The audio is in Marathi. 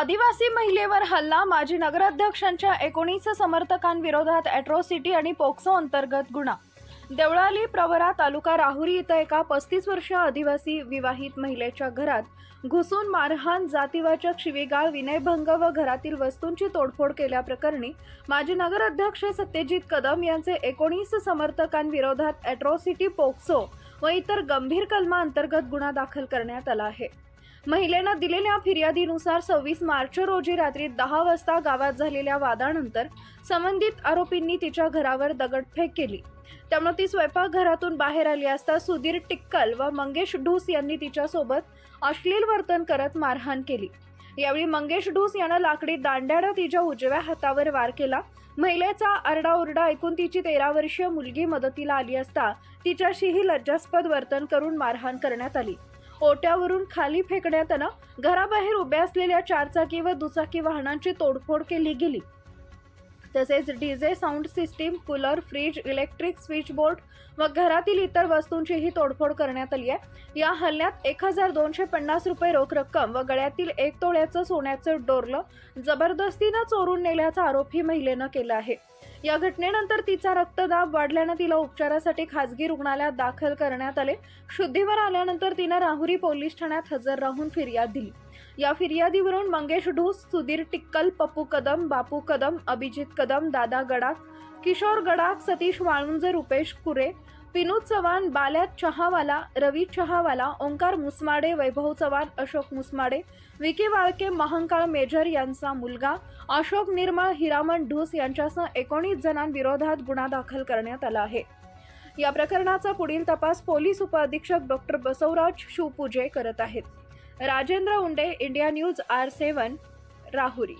आदिवासी महिलेवर हल्ला माजी नगराध्यक्षांच्या एकोणीस समर्थकांविरोधात अॅट्रॉसिटी आणि पोक्सो अंतर्गत गुन्हा. देवळाली प्रवरा तालुका राहुरी इथं एका पस्तीस वर्ष आदिवासी विवाहित महिलेच्या घरात घुसून मारहाण जातीवाचक शिवीगाळ विनयभंग व घरातील वस्तूंची तोडफोड केल्याप्रकरणी माजी नगराध्यक्ष सत्यजित कदम यांचे एकोणीस समर्थकांविरोधात अॅट्रॉसिटी पोक्सो व इतर गंभीर कलमा अंतर्गत गुन्हा दाखल करण्यात आला आहे. महिलेनं दिलेल्या फिर्यादीनुसार सव्वीस मार्च रोजी रात्री दहा वाजता गावात झालेल्या वादानंतर संबंधित आरोपींनी तिच्या घरावर दगडफेक केली. त्यामुळे ती स्वयंपाकघरातून बाहेर आली असता सुधीर टिक्कल व मंगेश ढूस यांनी तिच्यासोबत अश्लील वर्तन करत मारहाण केली. यावेळी मंगेश ढूस यानं लाकडी दांड्यानं तिच्या उजव्या हातावर वार केला. महिलेचा आरडाओरडा ऐकून तिची तेरा वर्षीय मुलगी मदतीला आली असता तिच्याशीही लज्जास्पद वर्तन करून मारहाण करण्यात आली. ओट्यावरून खाली फेकण्यात आला घराबाहेर उभ्या असलेल्या चारचाकी व दुचाकी वाहनांची तोडफोड केली गेली. तसेच DJ sound system cooler fridge electric switch board व घरातील इतर वस्तूंचीही तोडफोड करण्यात आली आहे. या हल्ल्यात एक हजार दोनशे पन्नास रुपये रोख रक्कम व गळ्यातील एक तोळ्याचं सोन्याचं डोरलं जबरदस्तीनं चोरून नेल्याचा आरोपही महिलेनं केला आहे. या घटनेनंतर तिचा रक्तदाब वाढल्यानं तिला उपचारासाठी खासगी रुग्णालयात दाखल करण्यात आले. शुद्धीवर आल्यानंतर तिनं राहुरी पोलीस ठाण्यात हजर राहून फिर्याद दिली. या फिर्यादीवरून मंगेश ढूस सुधीर टिक्कल पप्पू कदम बापू कदम अभिजित कदम दादा गडाख किशोर गडाख सतीश वाळुंजे रुपेश कुरे विनोद चव्हाण बाल्यात चहावाला रवी चहावाला ओंकार मुसमाडे वैभव चव्हाण अशोक मुसमाडे विकी वाळके महंकाळ मेजर यांचा मुलगा अशोक निर्मळ हिरामण ढूस यांच्यासह एकोणीस जणांविरोधात गुन्हा दाखल करण्यात आला आहे. या प्रकरणाचा पुढील तपास पोलीस उपअधीक्षक डॉक्टर बसवराज शिवपूजे करत आहेत. Rajendra Unde India news R seven Rahuri.